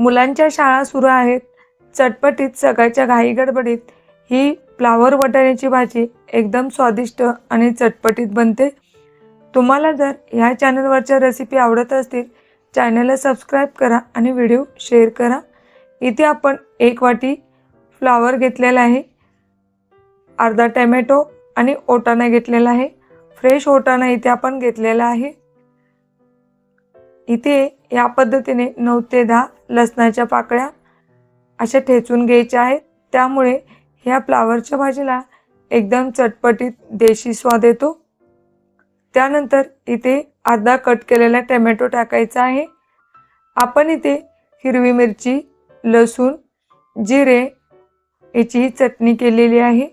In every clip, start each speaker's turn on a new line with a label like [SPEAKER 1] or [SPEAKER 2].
[SPEAKER 1] मुलांच्या शाळा सुरू आहेत. चटपटीत सकाळच्या घाई गडबडीत ही फ्लावर वटाण्याची भाजी एकदम स्वादिष्ट आणि चटपटीत बनते. तुम्हाला जर ह्या चॅनलवरच्या रेसिपी आवडत असतील चॅनलला सबस्क्राईब करा आणि व्हिडिओ शेअर करा. इथे आपण एक वाटी फ्लावर घेतलेला आहे. अर्धा टॅमॅटो आणि ओटाणा घेतलेला आहे. फ्रेश ओटाणा इथे आपण घेतलेला आहे. इथे या पद्धतीने नऊ ते दहा लसणाच्या पाकळ्या अशा ठेचून घ्यायच्या आहेत. त्यामुळे ह्या फ्लावरच्या भाजीला एकदम चटपटीत देशी स्वाद येतो. त्यानंतर इथे अर्धा कट केलेला टमॅटो टाकायचा आहे. आपण इथे हिरवी मिरची लसूण जिरे याची चटणी केलेली आहे.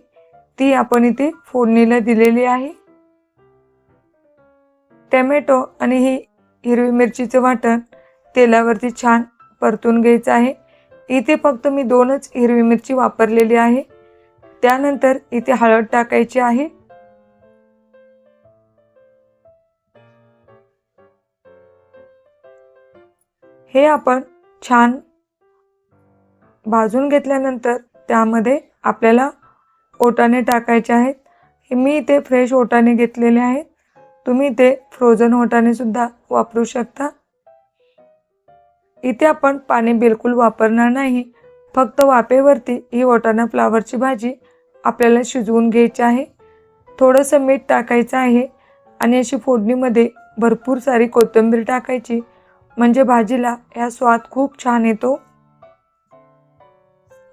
[SPEAKER 1] ती आपण इथे फोडणीला दिलेली आहे. टमॅटो आणि ही हिरवी मिरचीचं वाटण तेलावरती छान परतून घ्यायचं आहे. इथे फक्त मी दोनच हिरवी मिरची वापरलेली आहे. त्यानंतर इथे हळद टाकायची आहे. हे आपण छान भाजून घेतल्यानंतर त्यामध्ये आपल्याला ओटाणे टाकायचे आहेत. मी इथे फ्रेश ओटाणे घेतलेले आहेत. तुम्ही ते फ्रोझन ओटाणे सुद्धा वापरू शकता. इथे आपण पाणी बिलकुल वापरणार नाही. फक्त वाफेवरती ही ओटाणा फ्लावरची भाजी आपल्याला शिजवून घ्यायची आहे. थोडंसं मीठ टाकायचं आहे आणि अशी फोडणीमध्ये भरपूर सारी कोथिंबीर टाकायची. म्हणजे भाजीला या स्वाद खूप छान येतो.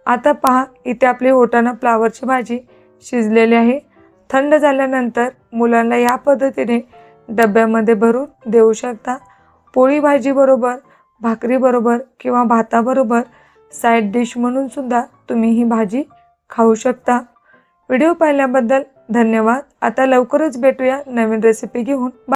[SPEAKER 1] आता पहा इथे आपली ओटाणा फ्लावरची भाजी शिजलेली आहे. थंड झाल्यानंतर मुलांना या पद्धतीने डब्यामध्ये भरून देऊ शकता. पोळी भाजीबरोबर भाकरीबरोबर किंवा भाताबरोबर साईड डिश म्हणून सुद्धा तुम्ही ही भाजी खाऊ शकता. व्हिडिओ पाहिल्याबद्दल धन्यवाद. आता लवकरच भेटूया नवीन रेसिपी घेऊन.